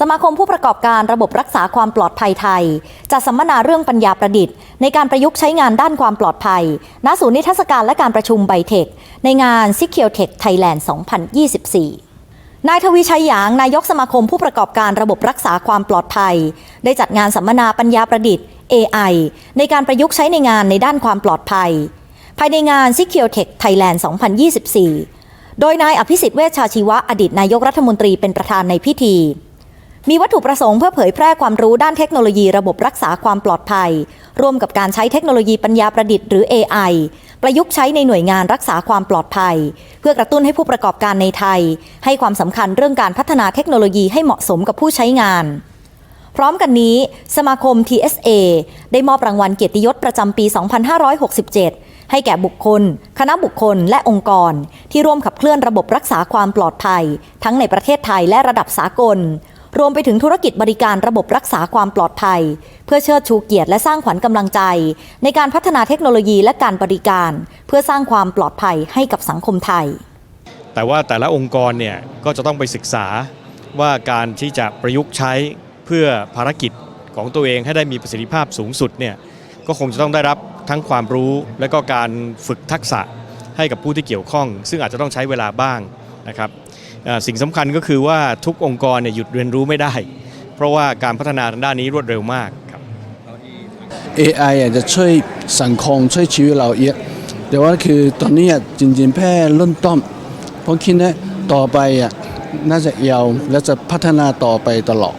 สมาคมผู้ประกอบการระบบรักษาความปลอดภัยไทยจัดสัมมนาเรื่องปัญญาประดิษฐ์ ในการประยุกต์ใช้งานด้านความปลอดภัย ณ ศูนย์นิทรรศการและการประชุมไบเทค ในงาน s e c u r e Tech Thailand 2024นายทวีชัยหยาง นายกสมาคมผู้ประกอบการระบบรักษาความปลอดภัย ได้จัดงานสัมมนาปัญญาประดิษฐ์ AI ในการประยุกต์ใช้ในงานในด้านความปลอดภัย ภายในงาน s e c u r e Tech Thailand 2024 โดยนายอภิสิทธิ์เวชชาชีวะอดีตนายกรัฐมนตรีเป็นประธานในพิธี มีวัตถุประสงค์เพื่อเผยแพร่ความรู้ด้านเทคโนโลยีระบบรักษาความปลอดภัย ร่วมกับการใช้เทคโนโลยีปัญญาประดิษฐ์หรือ AI ประยุกต์ใช้ในหน่วยงานรักษาความปลอดภัย เพื่อกระตุ้นให้ผู้ประกอบการในไทย ให้ความสำคัญเรื่องการพัฒนาเทคโนโลยีให้เหมาะสมกับผู้ใช้งานพร้อมกันนี้ สมาคม TSA ได้มอบรางวัลเกียรติยศประจำปี 2567 ให้แก่บุคคล คณะบุคคล และองค์กร ที่ร่วมขับเคลื่อนระบบรักษาความปลอดภัย ทั้งในประเทศไทยและระดับสากล วมไปถึงธุรกิจบริการระบบรักษาความปลอดภัย เพื่อเชิดชูเกียรติและสร้างขวัญกำลังใจ ในการพัฒนาเทคโนโลยีและการบริการ เพื่อสร้างความปลอดภัยให้กับสังคมไทย แต่ว่าแต่ละองค์กรเนี่ยก็จะต้องไปศึกษาว่าการที่จะประยุกต์ใช้เพื่อภารกิจของตัวเองให้ได้มีประสิทธิภาพสูงสุดเนี่ยก็คงจะต้องได้รับทั้งความรู้และก็การฝึกทักษะให้กับผู้ที่เกี่ยวข้อง ซึ่งอาจจะต้องใช้เวลาบ้างนะครับ สิ่งสำคัญก็คือว่าทุกองค์กรเนี่ยหยุดเรียนรู้ไม่ได้ เพราะว่าการพัฒนาทางด้านนี้รวดเร็วมากครับ AI อาจจะช่วยสังคมช่วยชีวิตเราเยอะแต่ว่าคือตอนนี้จริงๆแค่เริ่มต้นเพราะคิดว่าต่อไปอะน่าจะยาวและจะพัฒนาต่อไปตลอด